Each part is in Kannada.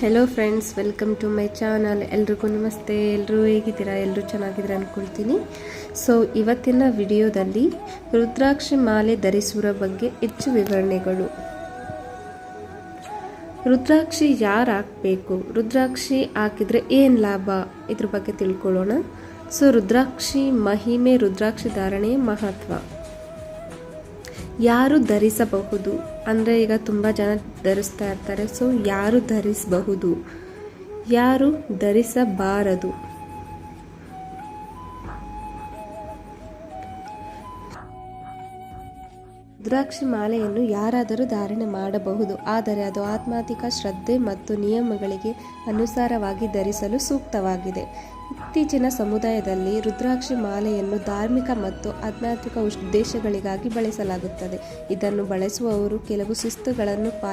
Hello friends welcome to my channel ಎಲ್ರಿಗೂ ನಮಸ್ತೆ. ಎಲ್ಲರೂ ಹೇಗಿದ್ದೀರಾ? ಎಲ್ಲರೂ ಚೆನ್ನಾಗಿದ್ದೀರಾ ಅಂದ್ಕೊಳ್ತೀನಿ ಸೊ ಇವತ್ತಿನ ವಿಡಿಯೋದಲ್ಲಿ ರುದ್ರಾಕ್ಷಿ ಮಾಲೆ ಧರಿಸುವ ಬಗ್ಗೆ ಹೆಚ್ಚು ವಿವರಣೆಗಳು. ರುದ್ರಾಕ್ಷಿ ಯಾರು ಹಾಕಬೇಕು ರುದ್ರಾಕ್ಷಿ ಹಾಕಿದರೆ ಏನು ಲಾಭ? ಇದ್ರ ಬಗ್ಗೆ ತಿಳ್ಕೊಳ್ಳೋಣ. ಸೊ ರುದ್ರಾಕ್ಷಿ ಮಹಿಮೆ, ರುದ್ರಾಕ್ಷಿ ಧಾರಣೆಯ ಮಹತ್ವ. ಯಾರು ಧರಿಸಬಹುದು? ಅಂದರೆ ಈಗ ತುಂಬ ಜನ ಧರಿಸ್ತಾ ಇರ್ತಾರೆ. ಸೊ ಯಾರು ಧರಿಸಬಹುದು? ಯಾರು ಧರಿಸಬಾರದು? ರುದ್ರಾಕ್ಷಿ ಮಾಲೆಯನ್ನು ಯಾರಾದರೂ ಧಾರಣೆ ಮಾಡಬಹುದು, ಆದರೆ ಅದು ಆತ್ಮಾತಿಕ ಶ್ರದ್ಧೆ ಮತ್ತು ನಿಯಮಗಳಿಗೆ ಅನುಸಾರವಾಗಿ ಧರಿಸಲು ಸೂಕ್ತವಾಗಿದೆ. ಇತ್ತೀಚಿನ ಸಮುದಾಯದಲ್ಲಿ ರುದ್ರಾಕ್ಷಿ ಮಾಲೆಯನ್ನು ಧಾರ್ಮಿಕ ಮತ್ತು ಆಧ್ಯಾತ್ಮಿಕ ಉದ್ದೇಶಗಳಿಗಾಗಿ ಬಳಸಲಾಗುತ್ತದೆ. ಇದನ್ನು ಬಳಸುವವರು ಕೆಲವು ಶಿಸ್ತುಗಳನ್ನು ಪಾ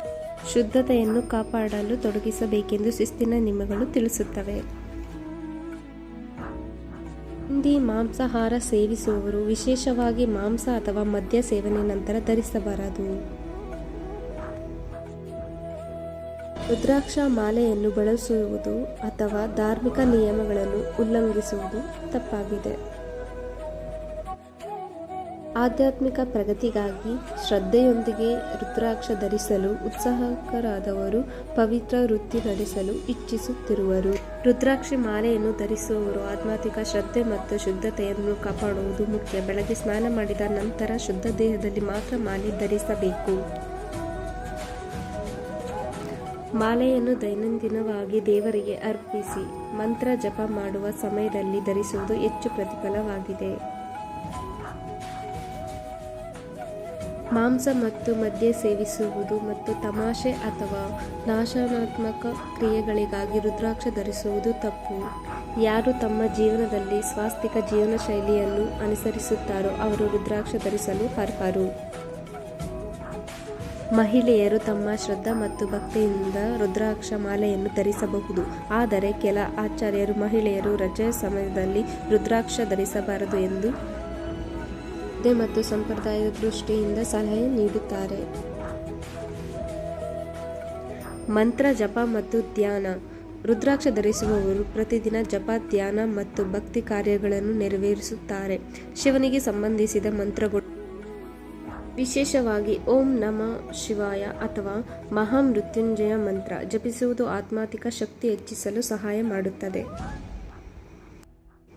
ಶುದ್ಧತೆಯನ್ನು ಕಾಪಾಡಲು ತೊಡಗಿಸಬೇಕೆಂದು ಶಿಸ್ತಿನ ನಿಯಮಗಳು ತಿಳಿಸುತ್ತವೆ. ಹಿಂದಿ ಮಾಂಸಾಹಾರ ಸೇವಿಸುವವರು ವಿಶೇಷವಾಗಿ ಮಾಂಸ ಅಥವಾ ಮದ್ಯ ಸೇವನೆ ನಂತರ ಧರಿಸಬಾರದು. ರುದ್ರಾಕ್ಷ ಮಾಲೆಯನ್ನು ಬಳಸುವುದು ಅಥವಾ ಧಾರ್ಮಿಕ ನಿಯಮಗಳನ್ನು ಉಲ್ಲಂಘಿಸುವುದು ತಪ್ಪಾಗಿದೆ. ಆಧ್ಯಾತ್ಮಿಕ ಪ್ರಗತಿಗಾಗಿ ಶ್ರದ್ಧೆಯೊಂದಿಗೆ ರುದ್ರಾಕ್ಷ ಧರಿಸಲು ಉತ್ಸಾಹಕರಾದವರು ಪವಿತ್ರ ವೃತ್ತಿ ನಡೆಸಲು ಇಚ್ಛಿಸುತ್ತಿರುವರು. ರುದ್ರಾಕ್ಷಿ ಮಾಲೆಯನ್ನು ಧರಿಸುವವರು ಆಧ್ಯಾತ್ಮಿಕ ಶ್ರದ್ಧೆ ಮತ್ತು ಶುದ್ಧತೆಯನ್ನು ಕಾಪಾಡುವುದು ಮುಖ್ಯ. ಬೆಳಗ್ಗೆ ಸ್ನಾನ ಮಾಡಿದ ನಂತರ ಶುದ್ಧ ದೇಹದಲ್ಲಿ ಮಾತ್ರ ಮಾಲೆ ಧರಿಸಬೇಕು. ಮಾಲೆಯನ್ನು ದೈನಂದಿನವಾಗಿ ದೇವರಿಗೆ ಅರ್ಪಿಸಿ, ಮಂತ್ರ ಜಪ ಮಾಡುವ ಸಮಯದಲ್ಲಿ ಧರಿಸುವುದು ಹೆಚ್ಚು ಪ್ರತಿಫಲವಾಗಿದೆ. ಮಾಂಸ ಮತ್ತು ಮದ್ಯ ಸೇವಿಸುವುದು ಮತ್ತು ತಮಾಷೆ ಅಥವಾ ನಾಶನಾತ್ಮಕ ಕ್ರಿಯೆಗಳಿಗಾಗಿ ರುದ್ರಾಕ್ಷ ಧರಿಸುವುದು ತಪ್ಪು. ಯಾರು ತಮ್ಮ ಜೀವನದಲ್ಲಿ ಸ್ವಾಸ್ತಿಕ ಜೀವನ ಶೈಲಿಯನ್ನು ಅನುಸರಿಸುತ್ತಾರೋ ಅವರು ರುದ್ರಾಕ್ಷ ಧರಿಸಲು ಅರ್ಹರು. ಮಹಿಳೆಯರು ತಮ್ಮ ಶ್ರದ್ಧಾ ಮತ್ತು ಭಕ್ತಿಯಿಂದ ರುದ್ರಾಕ್ಷ ಮಾಲೆಯನ್ನು ಧರಿಸಬಹುದು. ಆದರೆ ಕೆಲ ಆಚಾರ್ಯರು ಮಹಿಳೆಯರು ರಜೆಯ ಸಮಯದಲ್ಲಿ ರುದ್ರಾಕ್ಷ ಧರಿಸಬಾರದು ಎಂದು ಮತ್ತು ಸಂಪ್ರದಾಯದ ದೃಷ್ಟಿಯಿಂದ ಸಲಹೆ ನೀಡುತ್ತಾರೆ. ಮಂತ್ರ, ಜಪ ಮತ್ತು ಧ್ಯಾನ. ರುದ್ರಾಕ್ಷ ಧರಿಸುವವರು ಪ್ರತಿದಿನ ಜಪ, ಧ್ಯಾನ ಮತ್ತು ಭಕ್ತಿ ಕಾರ್ಯಗಳನ್ನು ನೆರವೇರಿಸುತ್ತಾರೆ. ಶಿವನಿಗೆ ಸಂಬಂಧಿಸಿದ ಮಂತ್ರಗಳು ವಿಶೇಷವಾಗಿ ಓಂ ನಮ ಶಿವಾಯ ಅಥವಾ ಮಹಾಮೃತ್ಯುಂಜಯ ಮಂತ್ರ ಜಪಿಸುವುದು ಆತ್ಮಾತಿಕ ಶಕ್ತಿ ಹೆಚ್ಚಿಸಲು ಸಹಾಯ ಮಾಡುತ್ತದೆ.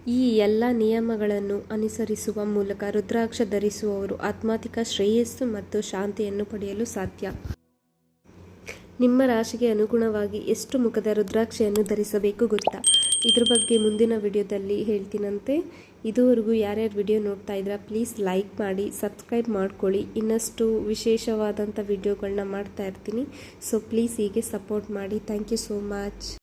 ಈ ಎಲ್ಲ ನಿಯಮಗಳನ್ನು ಅನುಸರಿಸುವ ಮೂಲಕ ರುದ್ರಾಕ್ಷ ಧರಿಸುವವರು ಆತ್ಮಾತಿಕ ಶ್ರೇಯಸ್ಸು ಮತ್ತು ಶಾಂತಿಯನ್ನು ಪಡೆಯಲು ಸಾಧ್ಯ. ನಿಮ್ಮ ರಾಶಿಗೆ ಅನುಗುಣವಾಗಿ ಎಷ್ಟು ಮುಖದ ರುದ್ರಾಕ್ಷೆಯನ್ನು ಧರಿಸಬೇಕು ಗೊತ್ತಾ? ಇದ್ರ ಬಗ್ಗೆ ಮುಂದಿನ ವಿಡಿಯೋದಲ್ಲಿ ಹೇಳ್ತೀನಂತೆ. ಇದುವರೆಗೂ ಯಾರ್ಯಾರು ವಿಡಿಯೋ ನೋಡ್ತಾ ಇದ್ದೀರಾ ಪ್ಲೀಸ್ ಲೈಕ್ ಮಾಡಿ, ಸಬ್ಸ್ಕ್ರೈಬ್ ಮಾಡ್ಕೊಳ್ಳಿ. ಇನ್ನಷ್ಟು ವಿಶೇಷವಾದಂಥ ವಿಡಿಯೋಗಳನ್ನ ಮಾಡ್ತಾ ಇರ್ತೀನಿ. ಸೊ, ಪ್ಲೀಸ್ ಹೀಗೆ ಸಪೋರ್ಟ್ ಮಾಡಿ. Thank you so much.